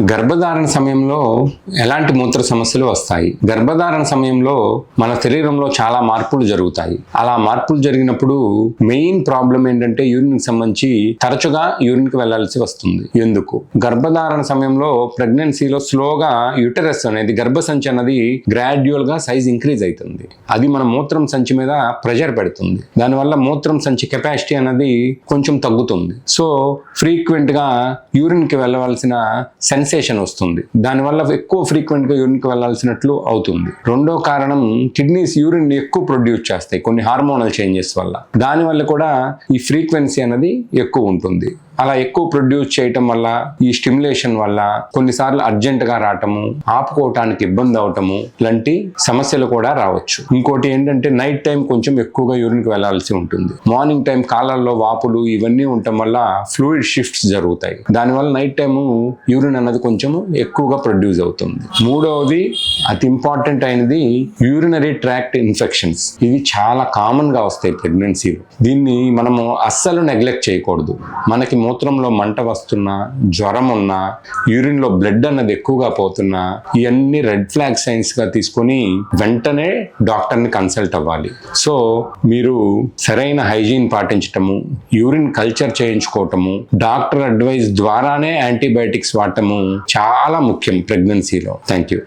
గర్భధారణ సమయంలో ఎలాంటి మూత్ర సమస్యలు వస్తాయి? గర్భధారణ సమయంలో మన శరీరంలో చాలా మార్పులు జరుగుతాయి. అలా మార్పులు జరిగినప్పుడు మెయిన్ ప్రాబ్లం ఏంటంటే యూరిన్కి సంబంధించి తరచుగా యూరిన్కి వెళ్ళాల్సి వస్తుంది. ఎందుకు? గర్భధారణ సమయంలో ప్రెగ్నెన్సీలో స్లోగా యుటరస్ అనేది గర్భసంచి అన్నది గ్రాడ్యువల్గా సైజ్ ఇంక్రీజ్ అవుతుంది అది మన మూత్రం సంచి మీద ప్రెషర్ పెడుతుంది. దానివల్ల మూత్రం సంచి కెపాసిటీ అనేది కొంచెం తగ్గుతుంది. సో ఫ్రీక్వెంట్గా యూరిన్కి వెళ్ళవలసిన సెన్సేషన్ వస్తుంది. దానివల్ల ఎక్కువ ఫ్రీక్వెంట్గా యూరిన్కి వెళ్ళాల్సినట్లు వెళ్ళాల్సినట్లు అవుతుంది. రెండో కారణం కిడ్నీస్ యూరిన్ ఎక్కువ ప్రొడ్యూస్ చేస్తాయి కొన్ని హార్మోనల్ చేంజెస్ వల్ల. దానివల్ల కూడా ఈ ఫ్రీక్వెన్సీ అనేది ఎక్కువ ఉంటుంది. అలా ఎక్కువ ప్రొడ్యూస్ చేయటం వల్ల ఈ స్టిమ్యులేషన్ వల్ల కొన్నిసార్లు అర్జెంట్గా రావటము ఆపుకోవటానికి ఇబ్బంది అవటము లాంటి సమస్యలు కూడా రావచ్చు. ఇంకోటి ఏంటంటే నైట్ టైం కొంచెం ఎక్కువగా యూరిన్కి వెళ్ళాల్సి ఉంటుంది. మార్నింగ్ టైం కాలాల్లో వాపులు ఇవన్నీ ఉండటం వల్ల ఫ్లూయిడ్ షిఫ్ట్స్ జరుగుతాయి. దానివల్ల నైట్ టైము యూరిన్ అన్నది కొంచెం ఎక్కువగా ప్రొడ్యూస్ అవుతుంది. మూడవది అతి ఇంపార్టెంట్ అయినది యూరినరీ ట్రాక్ట్ ఇన్ఫెక్షన్స్ ఇవి చాలా కామన్గా వస్తాయి ప్రెగ్నెన్సీలో దీన్ని మనము అస్సలు నెగ్లెక్ట్ చేయకూడదు. మనకి మూత్రంలో మంట వస్తున్నా జ్వరం ఉన్నా యూరిన్లో బ్లడ్ అన్నది ఎక్కువగా పోతున్నా ఇవన్నీ రెడ్ ఫ్లాగ్ సైన్స్గా తీసుకొని వెంటనే డాక్టర్ని కన్సల్ట్ అవ్వాలి. సో మీరు సరైన హైజీన్ పాటించటము యూరిన్ కల్చర్ చేయించుకోవటము డాక్టర్ అడ్వైస్ ద్వారానే యాంటీబయాటిక్స్ వాడటము చాలా ముఖ్యం ప్రెగ్నెన్సీలో. Thank you.